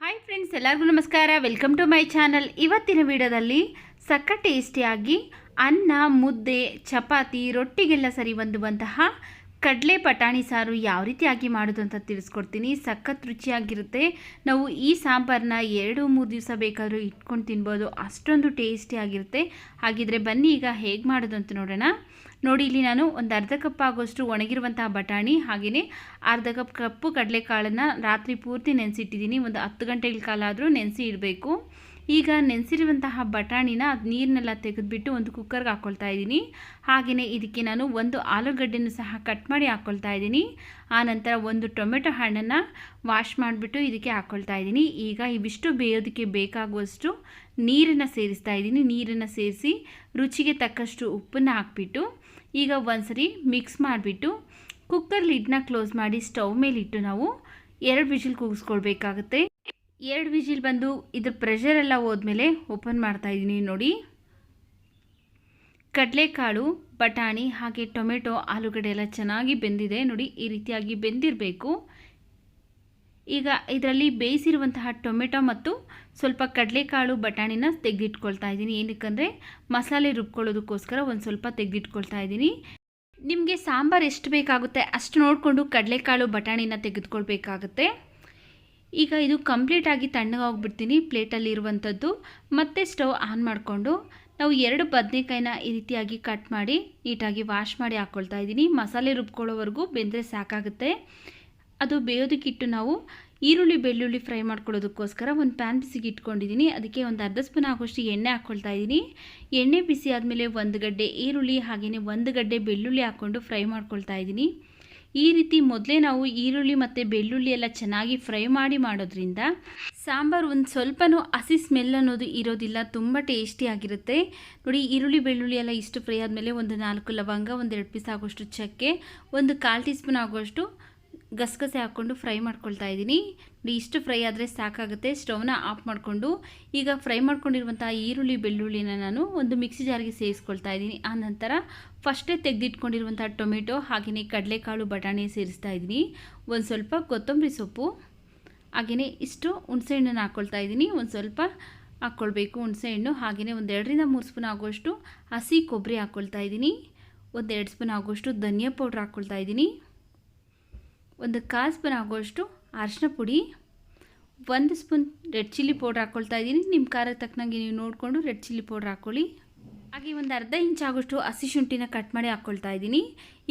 Hi friends ಎಲ್ಲರಿಗೂ ನಮಸ್ಕಾರ. Welcome to my channel ಇವತ್ತಿನ ವಿಡಿಯೋದಲ್ಲಿ ಸಕ್ಕ ಟೇಸ್ಟಿಯಾಗಿ ಅನ್ನ, ಮುದ್ದೆ, ಚಪಾತಿ, ರೊಟ್ಟಿಗೆಲ್ಲ ಸರಿ ಹೊಂದುವಂತಹ ಕಡಲೆ ಬಟಾಣಿ ಸಾರು ಯಾವ ರೀತಿಯಾಗಿ ಮಾಡೋದು ಅಂತ ತಿಳಿಸ್ಕೊಡ್ತೀನಿ. ಸಖತ್ ರುಚಿಯಾಗಿರುತ್ತೆ. ನಾವು ಈ ಸಾಂಬಾರನ್ನ ಎರಡು, ಮೂರು ದಿವಸ ಬೇಕಾದರೂ ಇಟ್ಕೊಂಡು ತಿನ್ಬೋದು. ಅಷ್ಟೊಂದು ಟೇಸ್ಟಿಯಾಗಿರುತ್ತೆ ಹಾಗಿದ್ರೆ ಬನ್ನಿ ಈಗ ಹೇಗೆ ಮಾಡೋದು ಅಂತ ನೋಡೋಣ. ನೋಡಿ, ಇಲ್ಲಿ ನಾನು ಒಂದು ಅರ್ಧ ಕಪ್ ಆಗೋಷ್ಟು ಒಣಗಿರುವಂತಹ ಬಟಾಣಿ, ಹಾಗೆಯೇ ಅರ್ಧ ಕಪ್ ಕಪ್ಪು ಕಡಲೆಕಾಳನ್ನು ರಾತ್ರಿ ಪೂರ್ತಿ ನೆನೆಸಿಟ್ಟಿದ್ದೀನಿ. ಒಂದು ಹತ್ತು ಗಂಟೆಗಳ ಕಾಲ ಆದರೂ ನೆನೆಸಿ ಇಡಬೇಕು. ಈಗ ನೆನೆಸಿರುವಂತಹ ಬಟಾಣಿನ ಅದು ನೀರನ್ನೆಲ್ಲ ತೆಗೆದುಬಿಟ್ಟು ಒಂದು ಕುಕ್ಕರ್ಗೆ ಹಾಕ್ಕೊಳ್ತಾ ಇದ್ದೀನಿ. ಹಾಗೆಯೇ ಇದಕ್ಕೆ ನಾನು ಒಂದು ಆಲೂಗಡ್ಡೆನೂ ಸಹ ಕಟ್ ಮಾಡಿ ಹಾಕ್ಕೊಳ್ತಾ ಇದ್ದೀನಿ. ಆನಂತರ ಒಂದು ಟೊಮೆಟೊ ಹಣ್ಣನ್ನು ವಾಶ್ ಮಾಡಿಬಿಟ್ಟು ಇದಕ್ಕೆ ಹಾಕ್ಕೊಳ್ತಾ ಇದ್ದೀನಿ. ಈಗ ಇವಿಷ್ಟು ಬೇಯೋದಕ್ಕೆ ಬೇಕಾಗುವಷ್ಟು ನೀರನ್ನು ಸೇರಿಸ್ತಾ ಇದ್ದೀನಿ. ನೀರನ್ನು ಸೇರಿಸಿ ರುಚಿಗೆ ತಕ್ಕಷ್ಟು ಉಪ್ಪನ್ನು ಹಾಕ್ಬಿಟ್ಟು ಈಗ ಒಂದ್ಸರಿ ಮಿಕ್ಸ್ ಮಾಡಿಬಿಟ್ಟು ಕುಕ್ಕರ್ ಲಿಡ್ನ ಕ್ಲೋಸ್ ಮಾಡಿ ಸ್ಟವ್ ಮೇಲಿಟ್ಟು ನಾವು ಎರಡು ವಿಜಿಲ್ ಕೂಗಿಸ್ಕೊಳ್ಬೇಕಾಗುತ್ತೆ. ಎರಡು ವಿಜಿಲ್ ಬಂದು ಇದ್ರ ಪ್ರೆಷರ್ ಎಲ್ಲ ಹೋದ್ಮೇಲೆ ಓಪನ್ ಮಾಡ್ತಾ ಇದ್ದೀನಿ ನೋಡಿ. ಕಡಲೆಕಾಳು, ಬಟಾಣಿ ಹಾಗೆ ಟೊಮೆಟೊ, ಆಲೂಗಡ್ಡೆ ಎಲ್ಲ ಚೆನ್ನಾಗಿ ಬೆಂದಿದೆ ನೋಡಿ, ಈ ರೀತಿಯಾಗಿ ಬೆಂದಿರಬೇಕು. ಈಗ ಇದರಲ್ಲಿ ಬೇಯಿಸಿರುವಂತಹ ಟೊಮೆಟೊ ಮತ್ತು ಸ್ವಲ್ಪ ಕಡಲೆಕಾಳು, ಬಟಾಣಿನ ತೆಗೆದಿಟ್ಕೊಳ್ತಾ ಇದ್ದೀನಿ. ಏನಕ್ಕಂದರೆ, ಮಸಾಲೆ ರುಬ್ಕೊಳ್ಳೋದಕ್ಕೋಸ್ಕರ ಒಂದು ಸ್ವಲ್ಪ ತೆಗೆದಿಟ್ಕೊಳ್ತಾ ಇದ್ದೀನಿ. ನಿಮಗೆ ಸಾಂಬಾರು ಎಷ್ಟು ಬೇಕಾಗುತ್ತೆ ಅಷ್ಟು ನೋಡಿಕೊಂಡು ಕಡಲೆಕಾಳು, ಬಟಾಣಿನ ತೆಗೆದುಕೊಳ್ಬೇಕಾಗುತ್ತೆ. ಈಗ ಇದು ಕಂಪ್ಲೀಟಾಗಿ ತಣ್ಣಗಾಗ್ಬಿಡ್ತೀನಿ ಪ್ಲೇಟಲ್ಲಿ ಇರುವಂಥದ್ದು ಮತ್ತೆ ಸ್ಟವ್ ಆನ್ ಮಾಡಿಕೊಂಡು ನಾವು ಎರಡು ಬದನೆಕಾಯಿನ ಈ ರೀತಿಯಾಗಿ ಕಟ್ ಮಾಡಿ ನೀಟಾಗಿ ವಾಶ್ ಮಾಡಿ ಹಾಕ್ಕೊಳ್ತಾ ಇದ್ದೀನಿ. ಮಸಾಲೆ ರುಬ್ಕೊಳ್ಳೋವರೆಗೂ ಬೆಂದರೆ ಸಾಕಾಗುತ್ತೆ. ಅದು ಬೇಯೋದಕ್ಕಿಟ್ಟು ನಾವು ಈರುಳ್ಳಿ ಬೆಳ್ಳುಳ್ಳಿ ಫ್ರೈ ಮಾಡ್ಕೊಳ್ಳೋದಕ್ಕೋಸ್ಕರ ಒಂದು ಪ್ಯಾನ್ ಬಿಸಿಗೆ ಇಟ್ಕೊಂಡಿದ್ದೀನಿ. ಅದಕ್ಕೆ ಒಂದು ಅರ್ಧ ಸ್ಪೂನ್ ಆಗೋಷ್ಟು ಎಣ್ಣೆ ಹಾಕ್ಕೊಳ್ತಾ ಇದ್ದೀನಿ. ಎಣ್ಣೆ ಬಿಸಿ ಆದಮೇಲೆ ಒಂದು ಗಡ್ಡೆ ಈರುಳ್ಳಿ ಹಾಗೆಯೇ ಒಂದು ಗಡ್ಡೆ ಬೆಳ್ಳುಳ್ಳಿ ಹಾಕ್ಕೊಂಡು ಫ್ರೈ ಮಾಡ್ಕೊಳ್ತಾ ಇದ್ದೀನಿ. ಈ ರೀತಿ ಮೊದಲೇ ನಾವು ಈರುಳ್ಳಿ ಮತ್ತು ಬೆಳ್ಳುಳ್ಳಿ ಎಲ್ಲ ಚೆನ್ನಾಗಿ ಫ್ರೈ ಮಾಡಿ ಮಾಡೋದ್ರಿಂದ ಸಾಂಬಾರು ಒಂದು ಸ್ವಲ್ಪನೂ ಹಸಿ ಸ್ಮೆಲ್ ಅನ್ನೋದು ಇರೋದಿಲ್ಲ, ತುಂಬ ಟೇಸ್ಟಿಯಾಗಿರುತ್ತೆ ನೋಡಿ, ಈರುಳ್ಳಿ, ಬೆಳ್ಳುಳ್ಳಿ ಎಲ್ಲ ಇಷ್ಟು ಫ್ರೈ ಆದಮೇಲೆ ಒಂದು ನಾಲ್ಕು ಲವಂಗ, ಒಂದು ಎರಡು ಪೀಸ್ ಆಗೋಷ್ಟು ಚಕ್ಕೆ, ಒಂದು ಕಾಲು ಟೀ ಸ್ಪೂನ್ ಆಗೋಷ್ಟು ಗಸಗಸೆ ಹಾಕ್ಕೊಂಡು ಫ್ರೈ ಮಾಡ್ಕೊಳ್ತಾ ಇದ್ದೀನಿ. ನೋಡಿ, ಇಷ್ಟು ಫ್ರೈ ಆದರೆ ಸಾಕಾಗುತ್ತೆ. ಸ್ಟೌವ್ನ ಆಫ್ ಮಾಡಿಕೊಂಡು ಈಗ ಫ್ರೈ ಮಾಡ್ಕೊಂಡಿರುವಂಥ ಈರುಳ್ಳಿ, ಬೆಳ್ಳುಳ್ಳಿನ ನಾನು ಒಂದು ಮಿಕ್ಸಿ ಜಾರಿಗೆ ಸೇರಿಸ್ಕೊಳ್ತಾ ಇದ್ದೀನಿ. ಆ ನಂತರ ಫಸ್ಟೇ ತೆಗೆದಿಟ್ಕೊಂಡಿರುವಂಥ ಟೊಮೆಟೊ, ಹಾಗೆಯೇ ಕಡಲೆಕಾಳು, ಬಟಾಣಿ ಸೇರಿಸ್ತಾ ಇದ್ದೀನಿ. ಒಂದು ಸ್ವಲ್ಪ ಕೊತ್ತಂಬರಿ ಸೊಪ್ಪು, ಹಾಗೆಯೇ ಇಷ್ಟು ಹುಣಸೆಹಣ್ಣನ್ನು ಹಾಕ್ಕೊಳ್ತಾ ಇದ್ದೀನಿ. ಒಂದು ಸ್ವಲ್ಪ ಹಾಕ್ಕೊಳ್ಬೇಕು ಹುಣಸೆಹಣ್ಣು. ಹಾಗೆಯೇ ಒಂದು ಎರಡರಿಂದ ಮೂರು ಸ್ಪೂನ್ ಆಗೋಷ್ಟು ಹಸಿ ಕೊಬ್ಬರಿ ಹಾಕ್ಕೊಳ್ತಾ ಇದ್ದೀನಿ. ಒಂದು ಎರಡು ಸ್ಪೂನ್ ಆಗೋಷ್ಟು ಧನಿಯಾ ಪೌಡ್ರ್ ಹಾಕ್ಕೊಳ್ತಾ ಇದ್ದೀನಿ. ಒಂದು ಕಾಲು ಸ್ಪೂನ್ ಆಗೋಷ್ಟು ಅರಿಶಿನ ಪುಡಿ, ಒಂದು ಸ್ಪೂನ್ ರೆಡ್ ಚಿಲ್ಲಿ ಪೌಡ್ರ್ ಹಾಕ್ಕೊಳ್ತಾ ಇದ್ದೀನಿ. ನಿಮ್ಮ ಖಾರಕ್ಕೆ ತಕ್ಕನಾಗಿ ನೀವು ನೋಡಿಕೊಂಡು ರೆಡ್ ಚಿಲ್ಲಿ ಪೌಡ್ರ್ ಹಾಕ್ಕೊಳ್ಳಿ ಹಾಗೆ ಒಂದು ಅರ್ಧ ಇಂಚ್ ಆಗೋಷ್ಟು ಹಸಿ ಶುಂಠಿನ ಕಟ್ ಮಾಡಿ ಹಾಕ್ಕೊಳ್ತಾ ಇದ್ದೀನಿ.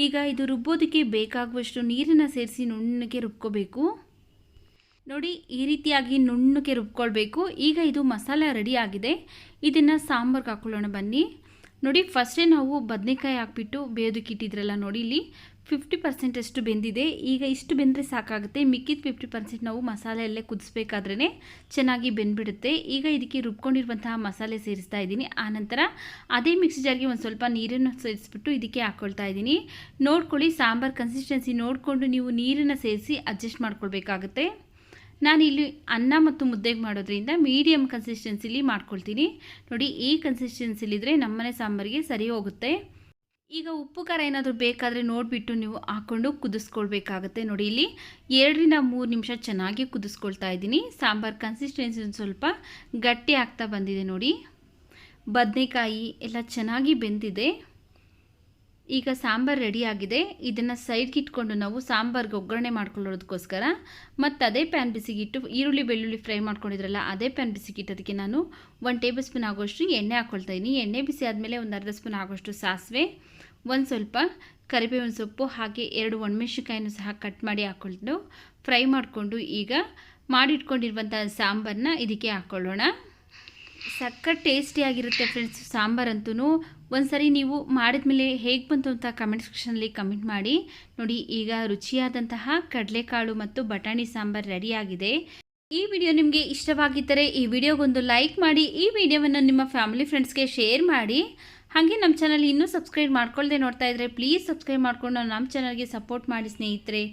ಈಗ ಇದು ರುಬ್ಬೋದಕ್ಕೆ ಬೇಕಾಗುವಷ್ಟು ನೀರನ್ನು ಸೇರಿಸಿ ನುಣ್ಣಗೆ ರುಬ್ಕೋಬೇಕು. ನೋಡಿ, ಈ ರೀತಿಯಾಗಿ ನುಣ್ಣಗೆ ರುಬ್ಕೊಳ್ಬೇಕು. ಈಗ ಇದು ಮಸಾಲೆ ರೆಡಿ ಆಗಿದೆ. ಇದನ್ನು ಸಾಂಬಾರ್ಗೆ ಹಾಕ್ಕೊಳ್ಳೋಣ ಬನ್ನಿ. ನೋಡಿ ಫಸ್ಟೇ ನಾವು ಬದನೆಕಾಯಿ ಹಾಕ್ಬಿಟ್ಟು ಬೇಯೋದಕ್ಕಿಟ್ಟಿದ್ರಲ್ಲ ನೋಡಿ, ಇಲ್ಲಿ ಫಿಫ್ಟಿ ಪರ್ಸೆಂಟಷ್ಟು ಬೆಂದಿದೆ. ಈಗ ಇಷ್ಟು ಬೆಂದರೆ ಸಾಕಾಗುತ್ತೆ. ಮಿಕ್ಕಿದ ಫಿಫ್ಟಿ ಪರ್ಸೆಂಟ್ ನಾವು ಮಸಾಲೆಯಲ್ಲೇ ಕುದಿಸ್ಬೇಕಾದ್ರೇ ಚೆನ್ನಾಗಿ ಬೆಂದ್ಬಿಡುತ್ತೆ. ಈಗ ಇದಕ್ಕೆ ರುಬ್ಕೊಂಡಿರುವಂತಹ ಮಸಾಲೆ ಸೇರಿಸ್ತಾ ಇದ್ದೀನಿ. ಆನಂತರ ಅದೇ ಮಿಕ್ಸಿ ಜಾರ್ಗೆ ಒಂದು ಸ್ವಲ್ಪ ನೀರನ್ನು ಸೇರಿಸ್ಬಿಟ್ಟು ಇದಕ್ಕೆ ಹಾಕ್ಕೊಳ್ತಾ ಇದ್ದೀನಿ. ನೋಡ್ಕೊಳ್ಳಿ, ಸಾಂಬಾರು ಕನ್ಸಿಸ್ಟೆನ್ಸಿ ನೋಡಿಕೊಂಡು ನೀವು ನೀರನ್ನು ಸೇರಿಸಿ ಅಡ್ಜಸ್ಟ್ ಮಾಡ್ಕೊಳ್ಬೇಕಾಗುತ್ತೆ. ನಾನಿಲ್ಲಿ ಅನ್ನ ಮತ್ತು ಮುದ್ದೆಗೆ ಮಾಡೋದ್ರಿಂದ ಮೀಡಿಯಮ್ ಕನ್ಸಿಸ್ಟೆನ್ಸಿಲಿ ಮಾಡ್ಕೊಳ್ತೀನಿ. ನೋಡಿ, ಈ ಕನ್ಸಿಸ್ಟೆನ್ಸಿಲಿದ್ರೆ ನಮ್ಮನೆ ಸಾಂಬಾರಿಗೆ ಸರಿ ಹೋಗುತ್ತೆ. ಈಗ ಉಪ್ಪು, ಖಾರ ಏನಾದರೂ ಬೇಕಾದರೆ ನೋಡಿಬಿಟ್ಟು ನೀವು ಹಾಕ್ಕೊಂಡು ಕುದಿಸ್ಕೊಳ್ಬೇಕಾಗತ್ತೆ. ನೋಡಿ, ಇಲ್ಲಿ ಎರಡರಿಂದ ಮೂರು ನಿಮಿಷ ಚೆನ್ನಾಗಿ ಕುದಿಸ್ಕೊಳ್ತಾ ಇದ್ದೀನಿ. ಸಾಂಬಾರು ಕನ್ಸಿಸ್ಟೆನ್ಸಿ ಸ್ವಲ್ಪ ಗಟ್ಟಿ ಆಗ್ತಾ ಬಂದಿದೆ ನೋಡಿ. ಬದನೆಕಾಯಿ ಎಲ್ಲ ಚೆನ್ನಾಗಿ ಬೆಂದಿದೆ. ಈಗ ಸಾಂಬಾರು ರೆಡಿಯಾಗಿದೆ ಇದನ್ನು ಸೈಡ್ಗೆ ಇಟ್ಕೊಂಡು ನಾವು ಸಾಂಬಾರ್ಗೆ ಒಗ್ಗರಣೆ ಮಾಡ್ಕೊಳ್ಳೋದಕ್ಕೋಸ್ಕರ ಮತ್ತು ಅದೇ ಪ್ಯಾನ್ ಬಿಸಿಗಿಟ್ಟು ಈರುಳ್ಳಿ, ಬೆಳ್ಳುಳ್ಳಿ ಫ್ರೈ ಮಾಡ್ಕೊಂಡಿದ್ರಲ್ಲ, ಅದೇ ಪ್ಯಾನ್ ಬಿಸಿಗಿಟ್ಟೋದಕ್ಕೆ ನಾನು ಒಂದು ಟೇಬಲ್ ಸ್ಪೂನ್ ಆಗೋಷ್ಟು ಎಣ್ಣೆ ಹಾಕ್ಕೊಳ್ತಾ ಎಣ್ಣೆ ಬಿಸಿ ಆದಮೇಲೆ ಒಂದು ಅರ್ಧ ಸ್ಪೂನ್ ಆಗೋಷ್ಟು ಸಾಸಿವೆ, ಒಂದು ಸ್ವಲ್ಪ ಕರಿಬೇವಿನ ಸೊಪ್ಪು, ಹಾಗೆ ಎರಡು ಒಣಮೆಣಸಿನ್ಕಾಯನ್ನು ಸಹ ಕಟ್ ಮಾಡಿ ಹಾಕ್ಕೊಂಡು ಫ್ರೈ ಮಾಡಿಕೊಂಡು ಈಗ ಮಾಡಿಟ್ಕೊಂಡಿರುವಂಥ ಸಾಂಬಾರನ್ನ ಇದಕ್ಕೆ ಹಾಕ್ಕೊಳ್ಳೋಣ ಸಖತ್ ಟೇಸ್ಟಿಯಾಗಿರುತ್ತೆ ಫ್ರೆಂಡ್ಸ್ ಸಾಂಬಾರಂತೂ ಒಂದು ಸರಿ ನೀವು ಮಾಡಿದ್ಮೇಲೆ ಹೇಗೆ ಬಂತು ಅಂತ ಕಮೆಂಟ್ ಸೆಕ್ಷನಲ್ಲಿ ಕಮೆಂಟ್ ಮಾಡಿ. ನೋಡಿ, ಈಗ ರುಚಿಯಾದಂತಹ ಕಡಲೆಕಾಳು ಮತ್ತು ಬಟಾಣಿ ಸಾಂಬಾರು ರೆಡಿಯಾಗಿದೆ ಈ ವಿಡಿಯೋ ನಿಮಗೆ ಇಷ್ಟವಾಗಿದ್ದರೆ ಈ ವಿಡಿಯೋಗೊಂದು ಲೈಕ್ ಮಾಡಿ, ಈ ವಿಡಿಯೋವನ್ನು ನಿಮ್ಮ ಫ್ಯಾಮಿಲಿ ಫ್ರೆಂಡ್ಸ್ಗೆ ಶೇರ್ ಮಾಡಿ. ಹಾಗೆ ನಮ್ಮ ಚಾನಲ್ ಇನ್ನೂ ಸಬ್ಸ್ಕ್ರೈಬ್ ಮಾಡ್ಕೊಳ್ಳದೆ ನೋಡ್ತಾ ಇದ್ದರೆ ಪ್ಲೀಸ್ ಸಬ್ಸ್ಕ್ರೈಬ್ ಮಾಡ್ಕೊಂಡು ನಮ್ಮ ಚಾನಲ್ಗೆ ಸಪೋರ್ಟ್ ಮಾಡಿ ಸ್ನೇಹಿತರೆ.